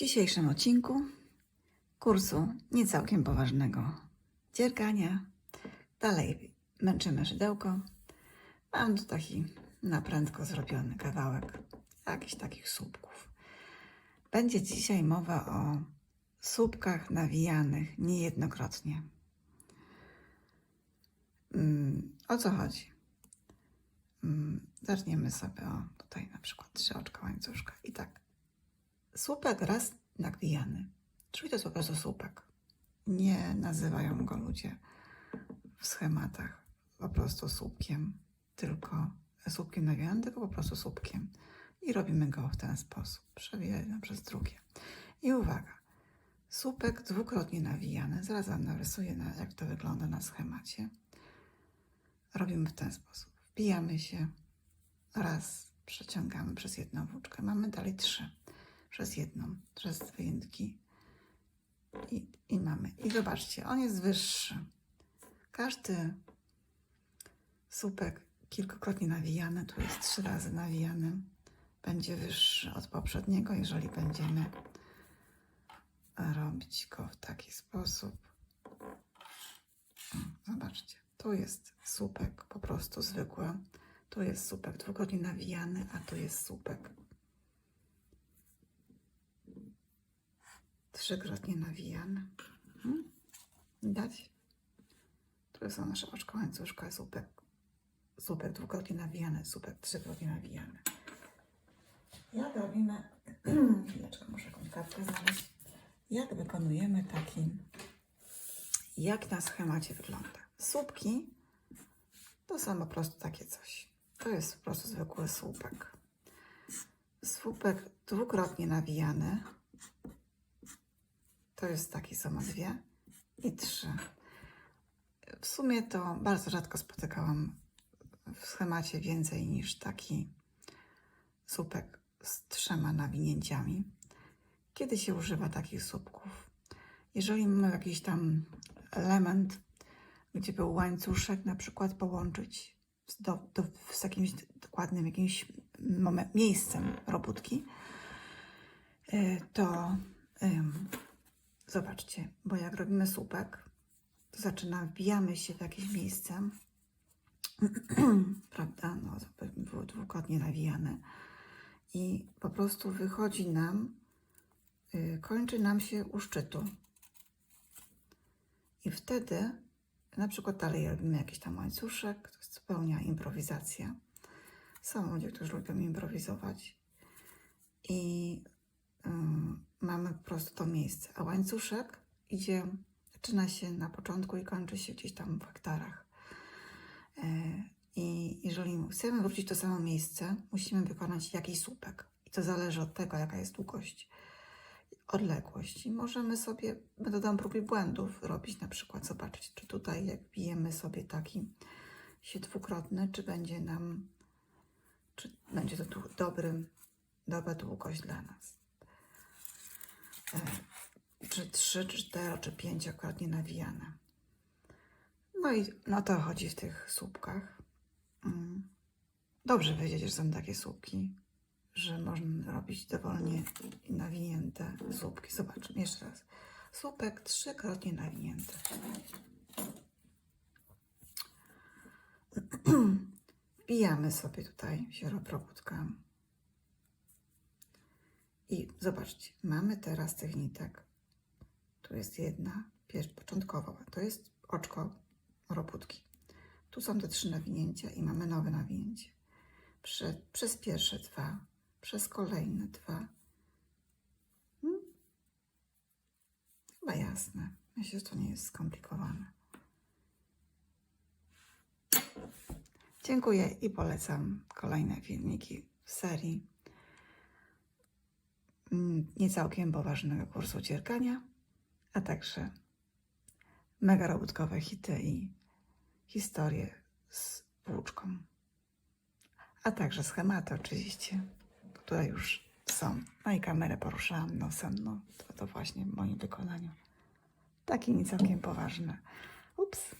dzisiejszym odcinku kursu nie całkiem poważnego dziergania. Dalej męczymy szydełko. Mam tu taki na prędko zrobiony kawałek jakichś takich słupków. Będzie dzisiaj mowa o słupkach nawijanych niejednokrotnie. Mm, o co chodzi? Mm, zaczniemy sobie o tutaj na przykład trzy oczka łańcuszka Słupek raz nawijany. Czyli to jest po prostu słupek. Nie nazywają go ludzie w schematach po prostu słupkiem, tylko słupkiem nawijanym, tylko po prostu słupkiem. I robimy go w ten sposób. Przewijamy przez drugie. I uwaga. Słupek dwukrotnie nawijany. Zaraz narysuję, na- jak to wygląda na schemacie. Robimy w ten sposób. Wbijamy się. Raz. Przeciągamy przez jedną włóczkę. Mamy dalej trzy przez jedną, przez wyjętki. I, I mamy. I zobaczcie, on jest wyższy. Każdy słupek kilkukrotnie nawijany, tu jest trzy razy nawijany, będzie wyższy od poprzedniego, jeżeli będziemy robić go w taki sposób. Zobaczcie, tu jest słupek po prostu zwykły, tu jest słupek dwukrotnie nawijany, a tu jest słupek trzykrotnie nawijane. Mhm. Widać? Tu są nasze oczko łańcuszka, słupek, słupek dwukrotnie nawijany, słupek trzykrotnie nawijany. Jak robimy, chwileczkę, muszę jakąś kartkę znaleźć. Jak wykonujemy taki, jak na schemacie wygląda. Słupki to są po prostu takie coś. To jest po prostu zwykły słupek. Słupek dwukrotnie nawijany, to jest taki samo dwie i trzy. W sumie to bardzo rzadko spotykałam w schemacie więcej niż taki słupek z trzema nawinięciami. Kiedy się używa takich słupków? Jeżeli mamy jakiś tam element, gdzie był łańcuszek, na przykład połączyć z, do, do, z jakimś dokładnym jakimś momen- miejscem robótki, y, to Zobaczcie, bo jak robimy słupek, to zaczyna, wbijamy się w jakieś miejsce, prawda, no, było dwukrotnie nawijane i po prostu wychodzi nam, y, kończy nam się u szczytu. I wtedy, na przykład dalej robimy jakiś tam łańcuszek, to jest zupełnie improwizacja. Są ludzie, którzy lubią improwizować. I prostu to miejsce. A łańcuszek idzie, zaczyna się na początku i kończy się gdzieś tam w hektarach. E, I jeżeli chcemy wrócić to samo miejsce, musimy wykonać jakiś słupek. I to zależy od tego, jaka jest długość, odległość. I możemy sobie metodą prób i błędów robić, na przykład zobaczyć, czy tutaj jak bijemy sobie taki się dwukrotny, czy będzie nam, czy będzie to dobrym, dobra długość dla nas czy trzy, czy cztero, czy pięciokrotnie nawijane. No i no to chodzi w tych słupkach. Mm. Dobrze wiedzieć, że są takie słupki, że można robić dowolnie nawinięte słupki. Zobaczmy jeszcze raz. Słupek trzykrotnie nawinięty. Wbijamy sobie tutaj sieroprobótkę. I zobaczcie, mamy teraz tych nitek. Tu jest jedna, pierwsza, początkowa. To jest oczko robótki. Tu są te trzy nawinięcia i mamy nowe nawinięcie. Prze, przez pierwsze dwa, przez kolejne dwa. Hmm? Chyba jasne. Myślę, że to nie jest skomplikowane. Dziękuję i polecam kolejne filmiki w serii mm, nie całkiem poważnego kursu cierkania, a także mega robótkowe hity i historie z włóczką. A także schematy oczywiście, które już są. No i kamerę poruszałam nosem, no to, to właśnie w moim wykonaniu. Takie nie całkiem poważne. Ups.